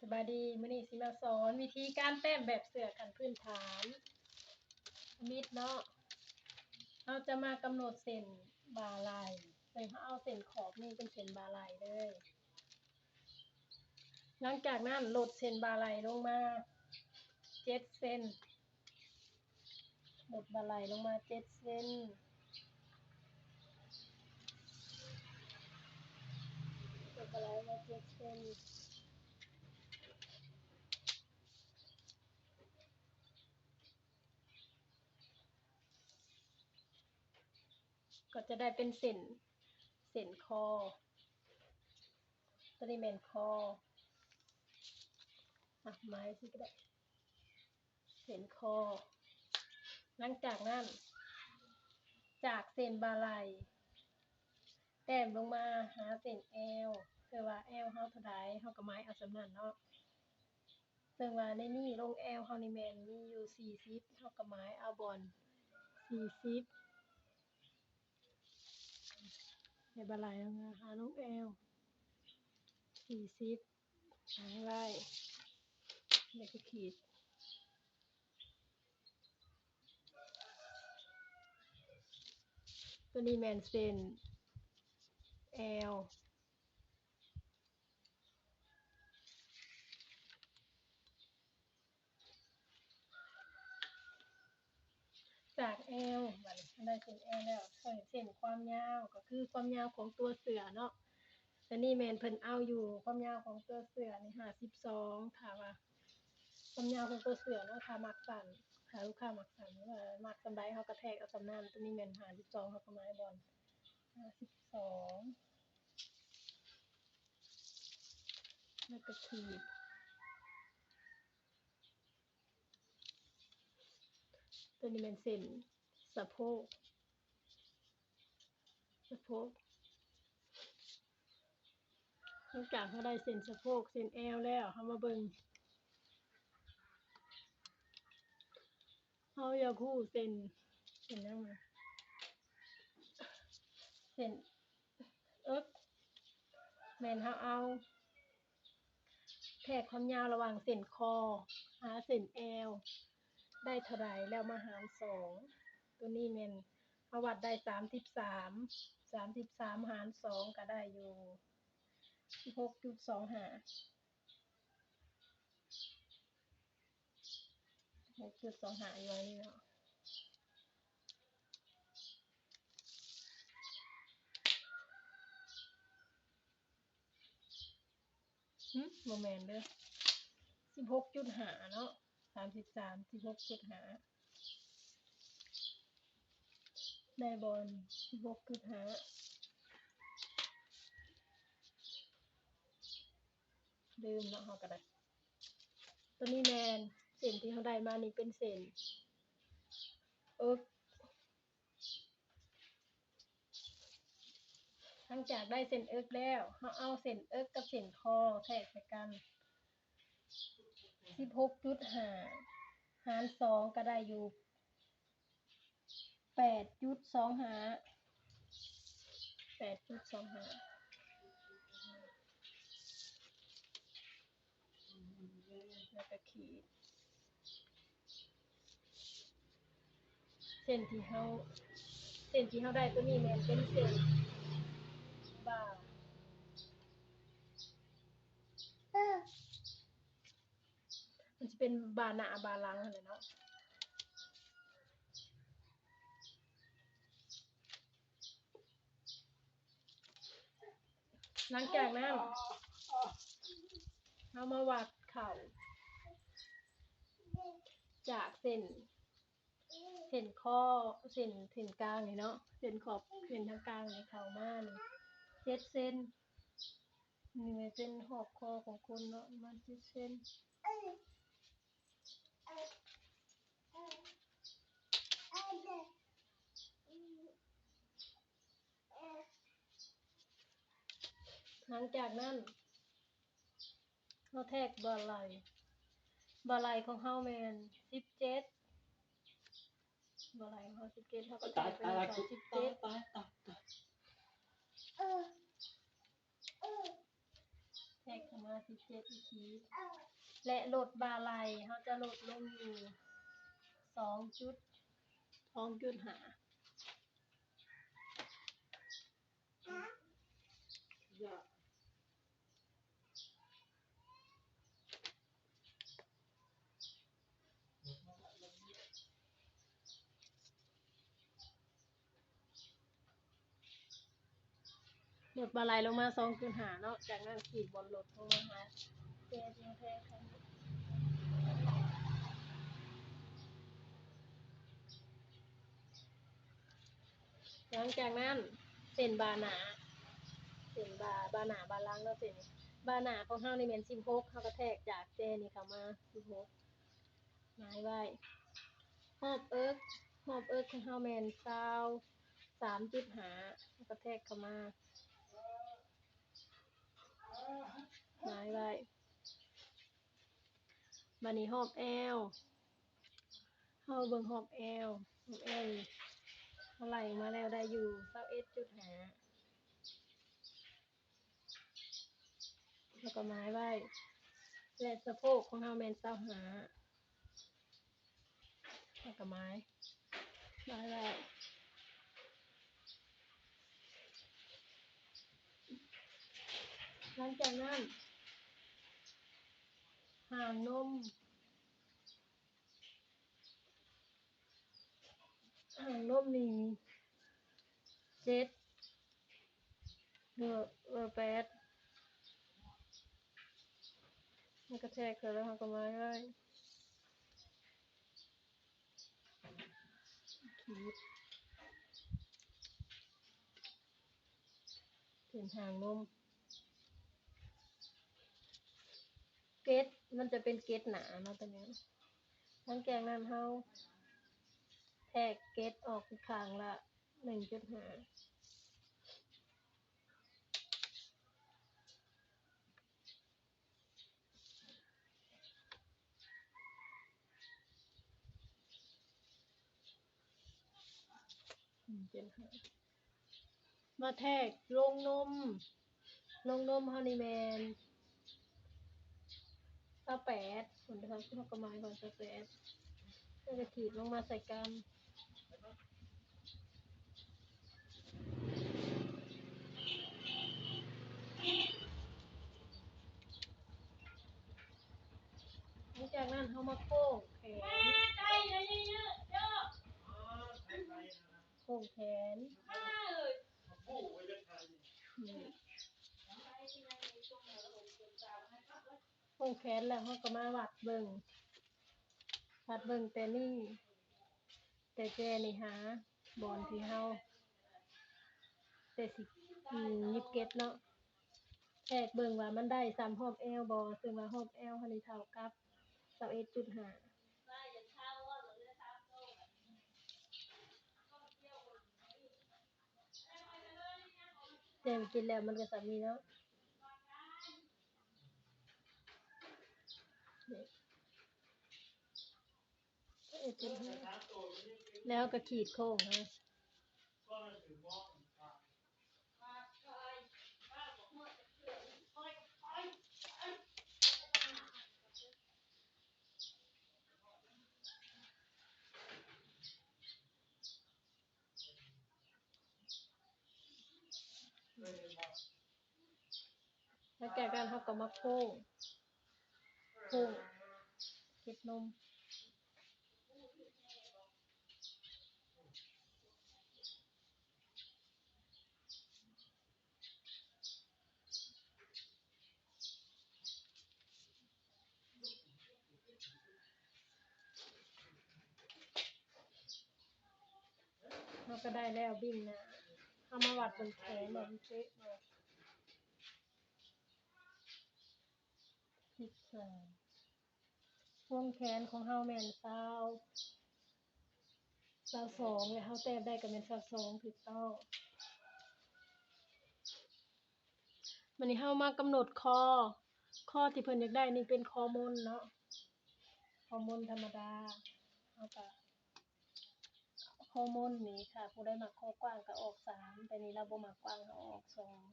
สบายดีมื้อนี้สิมาสอนวิธีการแต้มแบบเสือกันพื้นฐานมิดเนาะเราจะมากำหนดเส้นบาไหลโดยเขาเอาเส้นขอบนี่เป็นเส้นบาไหลเลย หลังจากนั้นลดเส้นบาไหลลงมาเจ็ดเซนลดบาไหลลงมาเจ็ดเซนลดบาลลงมาเจ็ดเซน ก็จะได้เป็นเส้นเส้นคอตัวนี้แมนคออะไม้ที่ก็ได้เส้นคอ หลังจากนั้น จากเส้นบาไหลแต้มลงมาหาเส้นเอวคือว่าเอวเฮาเท่าใดเฮาก็ไม้เอาสำนันเนาะซึ่งว่าในนี่ลงเอวเฮานี่แมนมีอยู่40เฮาก็ไม้เอาบอล40 ในบลายแล้วนะหาลูกแอลสี่สิบหางไล่แล้วก็ขีดตัวนี้แมนเซนแอลจากแอลบัดนี้ ได้เส้นแอลแล้วเคยเส้นความยาวก็คือความยาวของตัวเสือเนาะแต่นี่แมนเพิ่นเอาอยู่ความยาวของตัวเสือนี่ห้าสิบสองถามว่าความยาวของตัวเสือเนาะถ้ามักสั่นถ้าลูกค้ามักสั่นว่ามักสำใดเขากระแทกเอาสำนันตัวนี้แมนห้าสิบสองเขาก็ไม้บอลห้าสิบสองแล้วก็ขีดตัวนี้เป็นเส้นสะโพก สะโพกหลังจากเขาได้เส้นสะโพกเส้นแอวแล้วเขามาเบิ่งเขาอยากคู่เส้นเส้นยังไงเส้นเอิกแมนเขาเอาแทกความยาวระหว่างเส้นคอ หาเส้นแอว ได้เท่าไรแล้วมาหารสอง ตัวนี้แมนเอาวัดได้สามสิบสาม สามสิบสามหารสองก็ได้อยู่หกจุดสองหาหกจุดสองหาอยู่อันนี้เนาะหึโมเมนเด้อสิบหกจุดหาเนาะสามสิบสามสิบหกจุดหา ได้บอลสิบหกจุดหาลืมเนาะเขาก็ได้ตัวนี้แมนเส้นที่เขาได้มานี่เป็นเส้นเอิกหลังจากได้เส้นเอิกแล้วเขาเอาเส้นเอิกกับเส้นคอแทกใส่กันสิบหกจุดห้าหารสองก็ได้อยู่ แปดจุดสองหาแปดจุดสองหาแล้วก็ขีด เส้นที่เขาเส้นที่เขาได้ตัวนี้แมนเป็นเส้นบ่ามันจะเป็นบาหนาบาหลังอะไรเนาะ หลังจากนั้นเรามาวัดเข่า จากเส้นเส้นข้อเส้นเส้นกลางนี่เนาะเส้นขอบเส้นทางกลางในเข่ามานี่เจ็ดเส้นนี่เป็นหอกคอของคนเนาะประมันเจ็ดเส้น หลังจากนั้นเราแทกบอลไหลบอลไหลของเฮาแมนสิบเจ็ดบอลไหลของเฮาสิบเจ็ดเขาก็แทตายกไปตายสองสิบตาเจ็ยดตายตายตายแทท็กเข้ามา17อีกทีและลดบาไหลเฮาจะลดลงอยู่2จุด2.5ลดบา ไหลลงมา2.5เนาะจากนั้นขีดบนลดลงมาหาเจจริงแท้ค่ะหลังจากนั้นเส้นบาหนาเส้นบาบาหนาบาลังแล้วเส้นบาหนาของเฮาในี่แม่น16เฮาก็แทกจากเจนี่เข้ามา16หมายไว้หอบเอิร์กหอบเอิร์กของเฮาแม่น20 3.5เฮาก็แทกเข้ามา หมายไว้ บัดนี้หอบแอวเฮาเบิ่งหอบแอวหอบแอวนี่าไล่มาแล้วได้อยู่21.5แล้วก็หมายไว้และสะโพกของเฮาแม่น25แล้วก็หมายหมายไว้หลังจากนั้น หางนมหางนมนี่เจ็ดเออเอแปดมันกระแทกเสร็แล้วเขาก็มาไว้ขีดเป็นหางนม เกต มันจะเป็นเกตหนาเนาะตัวนี้ทั้งแกงนั้นเฮาแทกเกตออกอีกข้างละหนึ่งจุดห้าหนึ่งจุดห้ามาแทกลงนม ลงนมฮานี่แมนาแปดผลทำที่เขากระไม้ก่อนเก้าแปดก็จะขีดลงมาใส่กันหลังจากนั้นเขามาโค้งแขนโค้งแขน โค้งแขนแล้วเขาก็มาวัดเบิงวัดเบิงแต่นี่ แต่แจนี่หาบอลที่เฮาแต่สิยิบเก็ตเนาะแทกเบิงว่ามันได้ซ้ำหอบแอลบ่ซึ่งว่าหอบแอลหันนี่เท่ากับ21.5แจมกินแล้วมันก็สามีเนาะนี่21.5 แล้วก็ขีดโค้งนะแล้วแกกันเขาก็มาโค้ง ค้งเก็บนมเราก็ได้แล้วบิ่งนะเอามาวัดบนแขนแบบนี้เป๊ะเลยสิบสอง วงแขนของเฮาแม่นเศร้าเศร้าสองเลยเฮาแต้มได้กับแม่นเศร้าสองถูกต้องมันนี้เฮามากำหนดคอ ข้อที่เพิ่นอยากได้นี่เป็นคอมนเนาะคอมนธรรมดาเฮาก็ฮอร์โมนนี่ค่ะ ผู้ใดมักคอกว้างก็ออกสามแต่นี่เราบ่มักกว้างเราออกสอง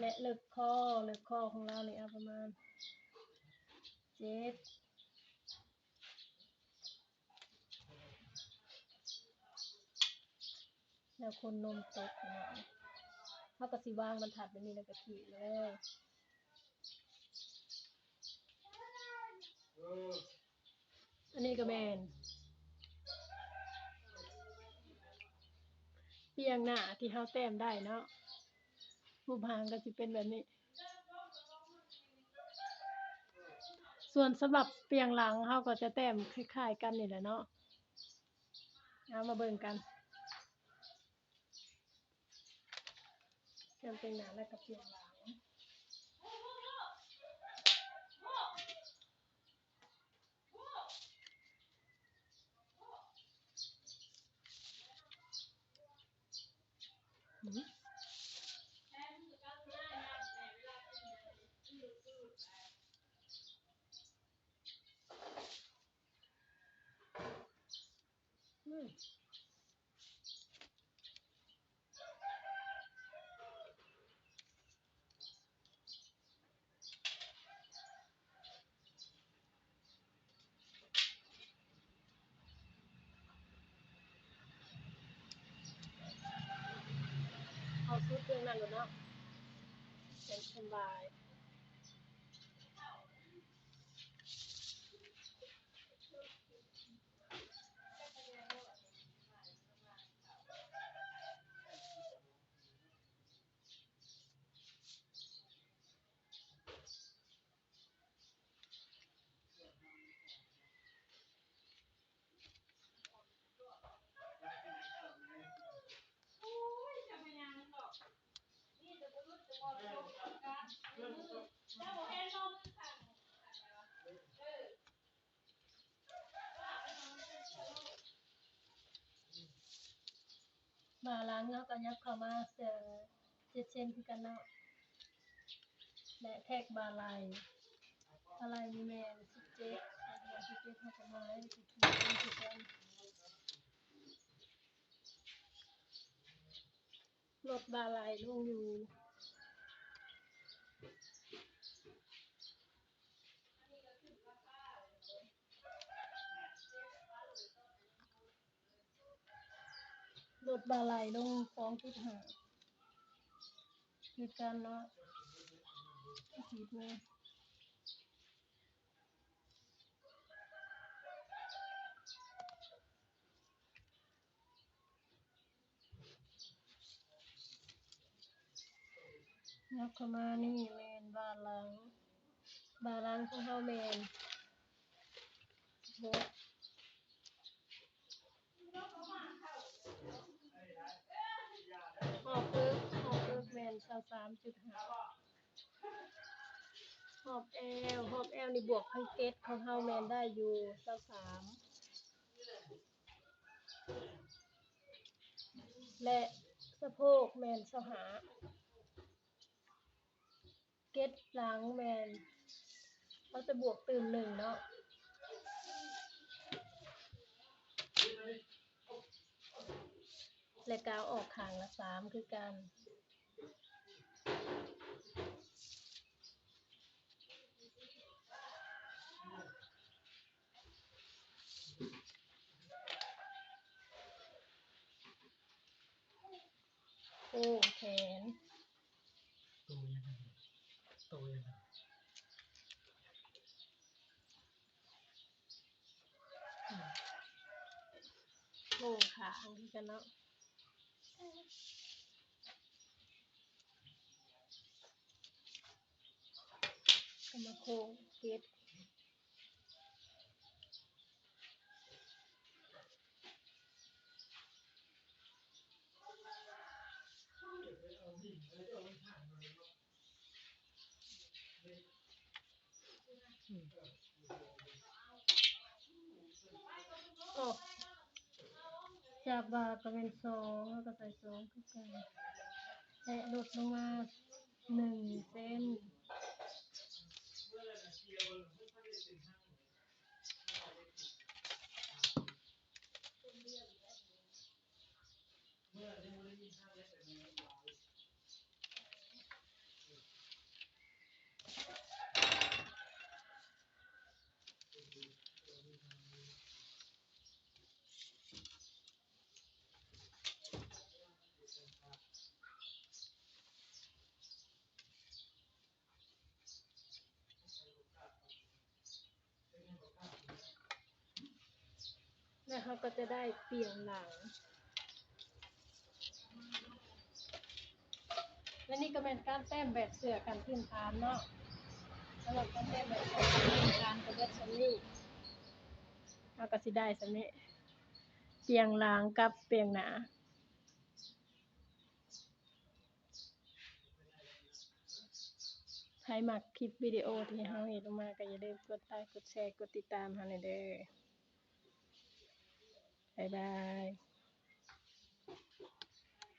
และเลิกคอเลิกคอของเราเนี่ยประมาณ เจ็ดแล้วคนนมตกน่อยเขาก็สิวางบรรทัดแบบนี้แล้วก็ขีดเลยอันนี้ก็แมนเพียงหน้าที่เขาแต้มได้เนาะรูปหางก็จะเป็นแบบนี้ ส่วนสำหรับเปียงหลังเขาก็จะแต้มคล้ายๆกันนี่แหละเนาะเอามาเบิ่งกันเปียงเป็นหน้าและกับเปียงหลัง เอาชุดเรื่องนั้นแล้วเนาะเป็นสบาย มาล้างเงาะก็ยับเข้ามาเสือเจ็ดเซนคือกันเนาะและแท็กบาลายบาลายมีแมนสิบเจ็ดสิเจ็ดเขาก็มาให้สิบเจ็ดสิบเจ็ดรถบาลายลงอยู่ รถบาลายลงสองจุดหาคือกันเนาะขีดเลยยับเข้ามานี่แมนบาลังบาลังของเฮาแมนโบ ชาวสามจุดห้าหอบแอลหอบแอลนี่บวกทั้งเกตของเฮาแมนได้อยู่ชาวสามและสะโพกแมนชาวหา เกตหลังแมนเขาจะบวกตื่นหนึ่งเนาะและกาวออกขางละสามคือกัน โอ้แขนตัวยังไงตัวยังไงโอ้ขาคือกันเนาะ ก็มาโค้งเกตออกจากบาทก็เป็นสองแล้วก็ใส่สองคือกันและลดลงมาหนึ่งเส้น แล้วเขาก็จะได้เปลี่ยนหลัง และนี่ก็เป็นการแต้มแบบเสือกันพื้นฐานเนาะสำหรับการแต้มแบบเสือกันพื้นฐานก็เลือกซันนี่เอาก็สิได้ซันนี่เปลียงหลังกับเปลียงหนาใครมักคลิปวิดีโอที่เฮาเห็นออกมาก็อย่าลืมกดไลค์กดแชร์กดติดตามเฮาหน่อยเด้อ บ๊ายบาย